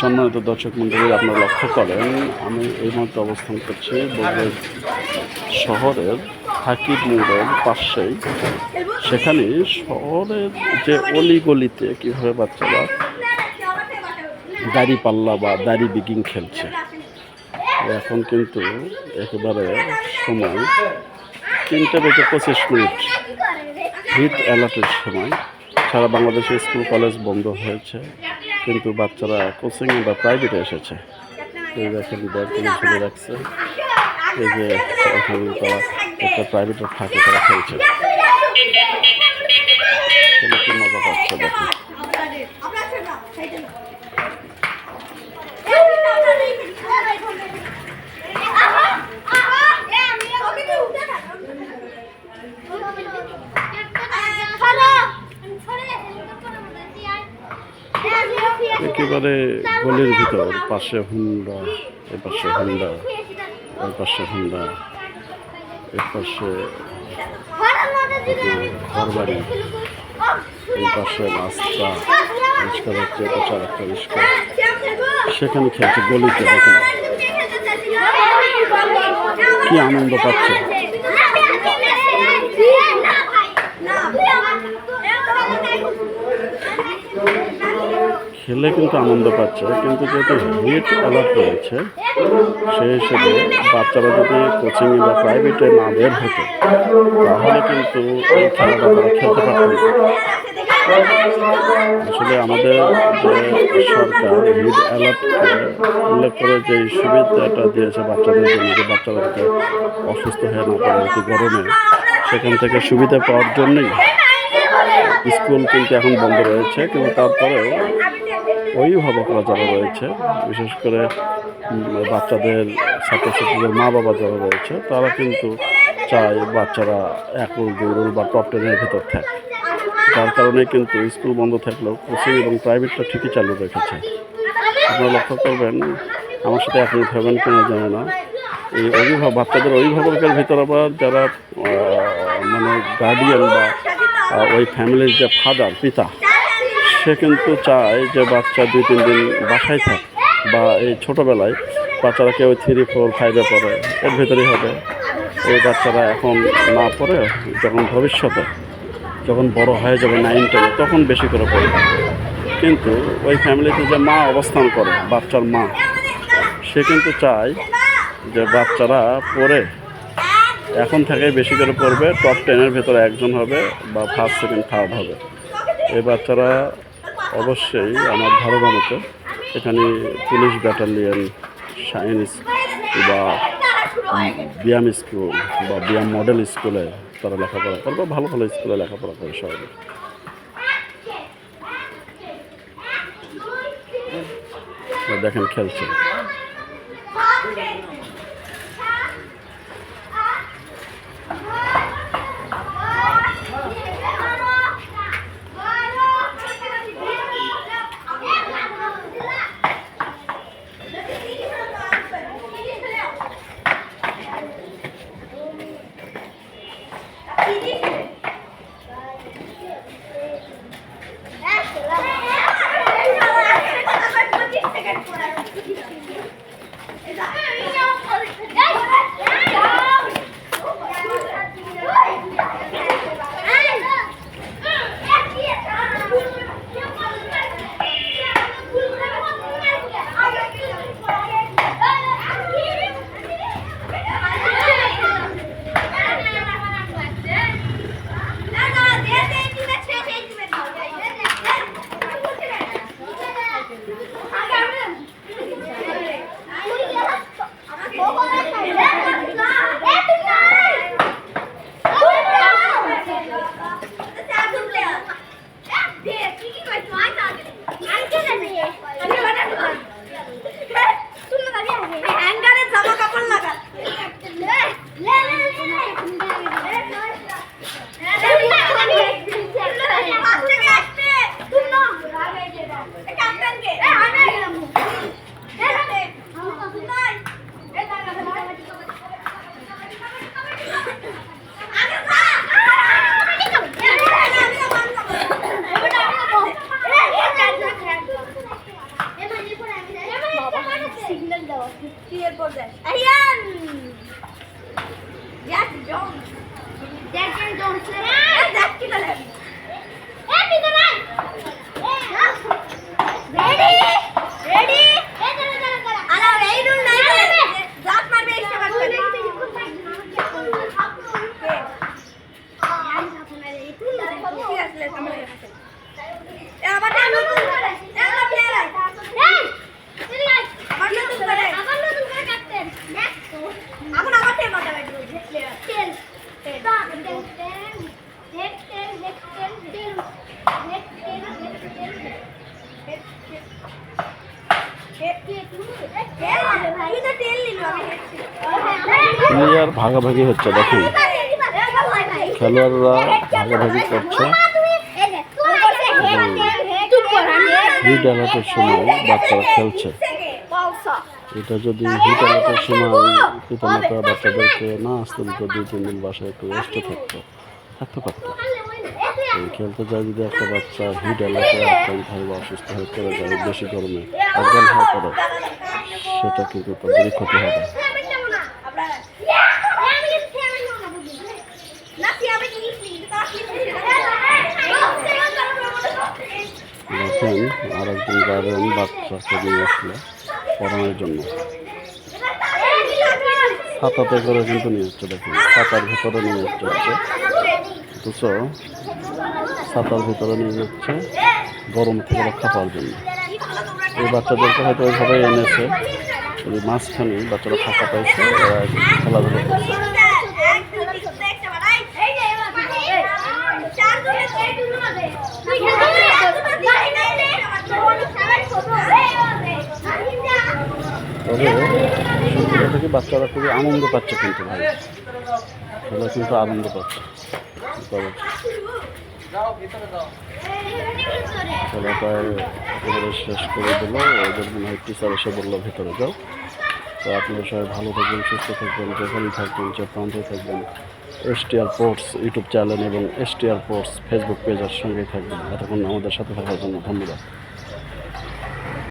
সম্মানিত দর্শক মন্ডলী আপনারা লক্ষ্য করেন, আমি এই মুহূর্তে অবস্থান করছি বগুড়া শহরের হাকিব মোড়ের পাশেই। সেখানে শহরের যে অলিগলিতে কীভাবে বাচ্চারা দাড়ি পাল্লা বা দাড়ি বিগিং খেলছে, এখন কিন্তু একেবারে সময় তিনটে বেজে পঁচিশ মিনিট। হিট অ্যালার্টের সময় সারা বাংলাদেশে স্কুল, কলেজ বন্ধ হয়েছে। কিন্তু বাচ্চারা কোচিং বা প্রাইভেটে এসেছে এই দেখেন ব্যাগগুলো ফেলে রাখছে এই যে এখন তারা একটা প্রাইভেটের ফাঁকে তারা খেলছে খেলে কি মজা পাচ্ছে দেখুন একেবারে গলির ভিতর, পাশে হুন্ডা এ পাশে হুন্ডা ওই পাশে হুন্ডা এর পাশে ঘরবাড়ি, এই পাশে রাস্তা রিক্সা যাচ্ছে এটা চার একটা রিক্সা সেখানে খেলছে গলিতে কি আনন্দ পাচ্ছে। খেলে কিন্তু আনন্দ পাচ্ছে, কিন্তু যেহেতু হিট অ্যালার্ট রয়েছে সেই হিসেবে বাচ্চারা যদি কোচিং বা প্রাইভেটে না বের হতো, তাহলে কিন্তু এই খেলাটা তারা খেলতে পারত আসলে আমাদের যে সরকার হিট অ্যালার্ট উল্লেখ করে যে সুবিধাটা দিয়েছে বাচ্চাদের জন্য, যে বাচ্চারা অসুস্থ হয়ে না পড়ে, অতি গরমে, সেখান থেকে সুবিধা পাওয়ার জন্যই স্কুল কিন্তু এখন বন্ধ রয়েছে, কিন্তু তারপরেও অভিভাবকরা যারা রয়েছে। বিশেষ করে বাচ্চাদের, ছাত্রছাত্রীদের মা বাবা যারা রয়েছে, তারা কিন্তু চায় বাচ্চারা এক রোল, দুই রোল বা টপ টেনের ভেতর থাকে। যার কারণে কিন্তু স্কুল বন্ধ থাকলেও কোচিং এবং প্রাইভেটটা ঠিকই চালু রেখেছে। আপনারা লক্ষ্য করবেন, আমার সাথে এখন হবেন কিনা জানে না। এই অভিভাবক, বাচ্চাদের অভিভাবকের ভিতর আবার যারা মানে গার্ডিয়ান বা ওই ফ্যামিলির যে ফাদার পিতা সে কিন্তু চায় যে বাচ্চা দুই, তিন দিন বাসায় থাক বা এই ছোটোবেলায় বাচ্চারা কেউ থ্রি, ফোর, ফাইভে পড়ে, এর ভেতরেই হবে। এই বাচ্চারা এখন না পড়ে, যখন ভবিষ্যতে যখন বড় হয়ে যাবে নাইন টেনে তখন বেশি করে পড়বে। কিন্তু ওই ফ্যামিলিতে যে মা অবস্থান করে, বাচ্চার মা, সে কিন্তু চায় যে বাচ্চারা পড়ে। এখন থেকে বেশি করে পড়বে টপ টেনের ভেতরে একজন হবে বা ফার্স্ট সেকেন্ড থার্ড হবে। এই বাচ্চারা অবশ্যই আমার ধারণা মতো এখানে পুলিশ ব্যাটালিয়ন সায়েন্স বা ব্যায়াম স্কুল বা ব্যায়াম মডেল স্কুলে তারা লেখাপড়া করে বা ভালো ভালো স্কুলে লেখাপড়া করে সবাই। দেখেন খেলছে। Bye. Bye. ভাগাভাগি হচ্ছে দেখুন খেলোয়াড়রা ভাগাভাগি করছে। হিট অ্যালার্টের সময় বাচ্চারা খেলছে। এটা যদি হিট অ্যালার্টের সময় পিতামাতা বাচ্চাদেরকে না আসতে দিত দুই, তিন দিন বাসায় একটু রেস্টে থাকতো, থাকতে পারতো। খেলতে যায় যদি একটা বাচ্চা হিট অ্যালার্টে আক্রান্ত হয় বা অসুস্থ হয়ে পড়ে যায় বেশি গরমে অজ্ঞান হয়ে পড়ে, সেটা কিন্তু তাদেরই ক্ষতি হবে। গার্ডেন বাচ্চাকে নিয়ে আসলো পড়ানোর জন্য। ছাতাতে করে কিন্তু নিয়ে যাচ্ছে দেখুন। ছাতার ভিতরে নিয়ে হচ্ছে অথচ ছাতার ভিতরে নিয়ে যাচ্ছে গরম থেকে রক্ষা পাওয়ার জন্য। এই বাচ্চাদেরকে হয়তো ওইভাবে এনেছে, ওই মাঝখানে বাচ্চারা ফাঁকা পাইছে খেলাধুলা করছে। তবে সত্যি কথা কি বাচ্চারা খুবই আনন্দ পাচ্ছে কিন্তু ভাই। কিন্তু আনন্দ পাচ্ছে। শেষ করে দিল। ওদের মনে হয় টিচার এসে বলল, ভেতরে যাও। তো আপনারা সবাই ভালো থাকবেন, সুস্থ থাকবেন যেখানে থাকবেন, যে প্রান্তে থাকবেন। S T R sports YouTube channel এবং S T R sports Facebook পেজের সঙ্গেই থাকবেন। এতক্ষণ আমাদের সাথে থাকার জন্য ধন্যবাদ।